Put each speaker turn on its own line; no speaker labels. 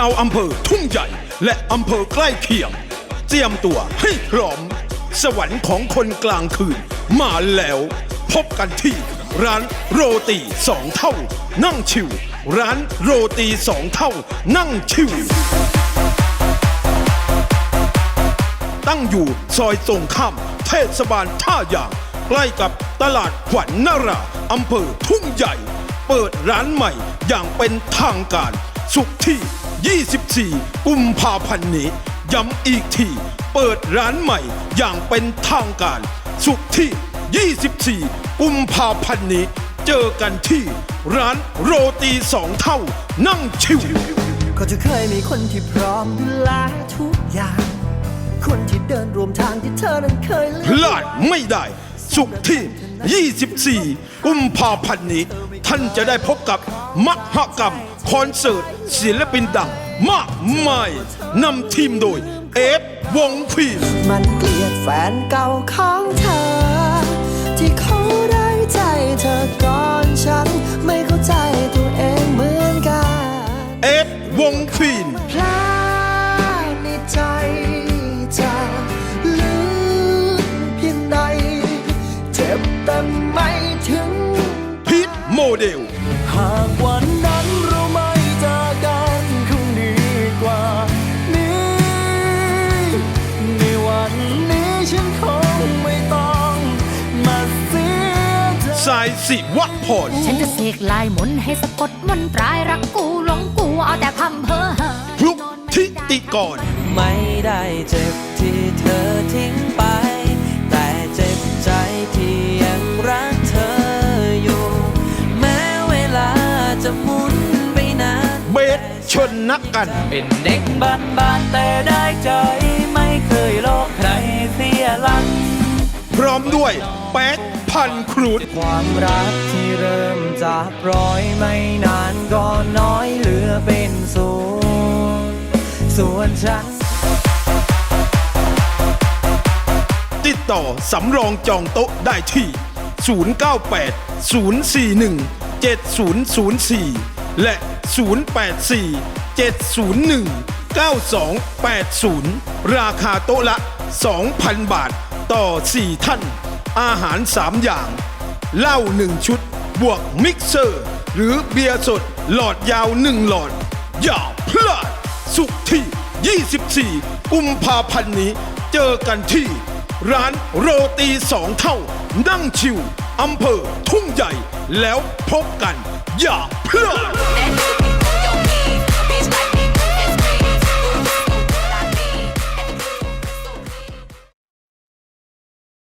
ชาวอำเภอทุ่งใหญ่ และอำเภอใกล้เคียง เตรียมตัวให้พร้อม สวรรค์ของคนกลางคืน มาแล้ว พบกันที่ร้านโรตีสองเท่า นั่งชิว ร้านโรตีสองเท่า นั่งชิว ตั้งอยู่ซอยตรงข้ามเทศบาลท่ายางใกล้กับตลาดขวัญนราอำเภอทุ่งใหญ่ เปิดร้านใหม่อย่างเป็นทางการ สุขที่ 24 กุมภาพันธ์นี้ ย้ำอีกที เปิดร้านใหม่อย่างเป็นทางการ สุขที่ 24 กุมภาพันธ์นี้ เจอกันที่ร้านโรตีสองเท่า นั่งชิว
ก็จะเคยมีคนที่พร้อมดูแลทุกอย่าง คนที่เดินรวมทางที่เธอนั้นเคยเลื
พ
อก
ลาดไม่ได้ สุขที่ 24 กุมภาพันธ์นี้ ท่านจะได้พบกับมหกรรม คอนเสิร์ต ศิลปินดัง มากมายนำทีมโดย เอฟ วงควีน
มันเกลียดแฟนเก่าของเธอ ที่เขาได้ใจเธอก่อนฉัน ไม่เข้าใจตัวเองเหมือนกัน
เอฟ วงควีน
พล
โมเดล
หากวันนั้นเราไม่เจอกันคงดีกว่า นี้ ในวันนี้ฉันคงไม่ต้องมาเสียใจ
สายสิวะพร
ฉันจะเสกลายมนต์ให้สะกดมนตรายรักกูหลงกูเอาแต่พำเพ้อหา
พลุกทิติกร
ไม่ได้เจ็บที่เธอ
นนักกัน
เป็นเด็กบ้านบ้านๆแต่ได้ใจไม่เคยโลกใครเสียหลัง
พร้อมด้วยแป๊กพันครูด
ความรักที่เริ่มจากร้อยไม่นานก็น้อยเหลือเป็นศูนย์ส่วนฉัน
ติดต่อสำรองจองโต๊ะได้ที่ 098 041 7004 และ 084 701 9280 ราคาโต๊ะละ 2,000 บาท ต่อ 4 ท่าน อาหาร 3 อย่าง เหล้า 1 ชุด บวกมิกเซอร์ หรือเบียร์สด หลอดยาว 1 หลอด อย่าพลาด สุขที่ 24 กุมภาพันธ์นี้ เจอกันที่ ร้านโรตีสองเท่า นั่งชิวอำเภอทุ่งใหญ่ แล้วพบกัน อย่าพลาด